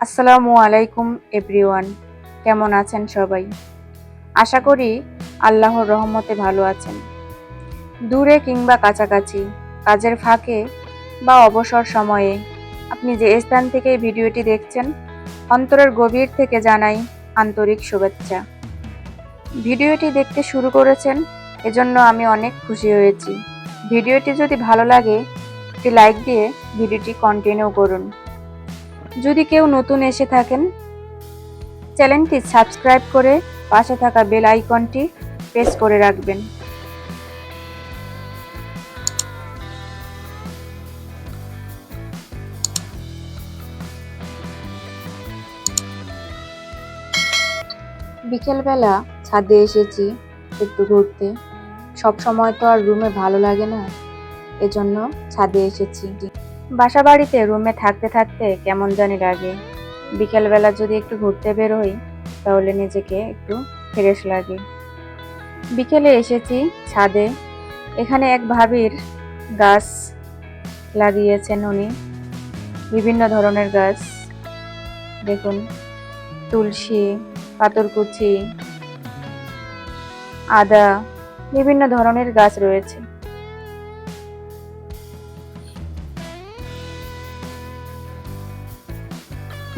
আসসালামু আলাইকুম, এভরিওয়ান। কেমন আছেন সবাই? আশা করি আল্লাহর রহমতে ভালো আছেন। দূরে কিংবা কাছাকাছি, কাজের ফাঁকে বা অবসর সময়ে, আপনি যে স্থান থেকে ভিডিওটি দেখছেন, অন্তরের গভীর থেকে জানাই আন্তরিক শুভেচ্ছা। ভিডিওটি দেখতে শুরু করেছেন, এজন্য আমি অনেক খুশি হয়েছি। ভিডিওটি যদি ভালো লাগে, একটি লাইক দিয়ে ভিডিওটি কন্টিনিউ করুন। যদি কেউ নতুন এসে থাকেন, চ্যানেলটি সাবস্ক্রাইব করে পাশে থাকা বেল আইকনটি প্রেস করে রাখবেন। বিকেলবেলা ছাদে এসেছি একটু ঘুরতে। সব সময় তো আর রুমে ভালো লাগে না, এজন্য ছাদে এসেছি। বাসা বাড়িতে রুমে থাকতে থাকতে কেমন জানি লাগে। বিকেলবেলা যদি একটু ঘুরতে বেরোই, তাহলে নিজেকে একটু ফ্রেশ লাগে। বিকেলে এসেছি ছাদে। এখানে এক ভাবির গাছ লাগিয়েছেন উনি। বিভিন্ন ধরনের গাছ। দেখুন, তুলসী, পাথরকুচি, আদা, বিভিন্ন ধরনের গাছ রয়েছে।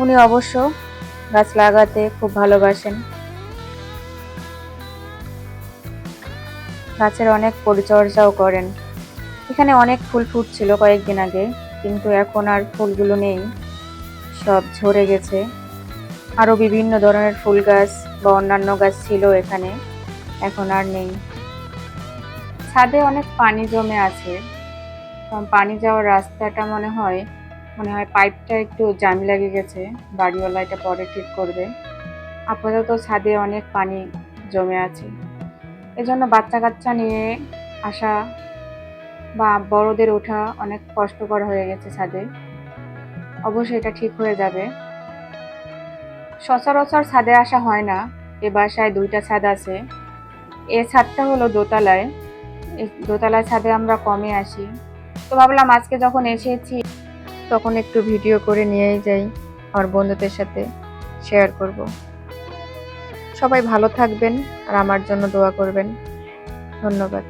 উনি অবশ্য গাছ লাগাতে খুব ভালোবাসেন। গাছের অনেক পরিচর্যাও করেন। এখানে অনেক ফুল ফুটছিল কয়েকদিন আগে, কিন্তু এখন আর ফুলগুলো নেই। সব ঝরে গেছে। আরও বিভিন্ন ধরনের ফুল গাছ বা অন্যান্য গাছ ছিল এখানে, এখন আর নেই। ছাদে অনেক পানি জমে আছে। পানি যাওয়ার রাস্তাটা মনে হয় মনে হয় পাইপটা একটু জাম লেগে গেছে, বাড়িওয়ালা এটা পরে ঠিক করবে। আপাতত ছাদে অনেক পানি জমে আছে। এজন্য বাচ্চা কাচ্চা নিয়ে আসা বা বড়দের ওঠা অনেক কষ্টকর হয়ে গেছে ছাদে। অবশ্যই এটা ঠিক হয়ে যাবে। সচরাচর ছাদে আসা হয় না। এ বাসায় দুইটা ছাদ আছে। এ ছাদটা হলো দোতলায়। দোতলায় ছাদে আমরা কমে আসি। তো ভাবলাম আজকে যখন এসেছি তখন একটু ভিডিও করে নিয়েই যাই, আমার বন্ধুদের সাথে শেয়ার করব। সবাই ভালো থাকবেন আর আমার জন্য দোয়া করবেন। ধন্যবাদ।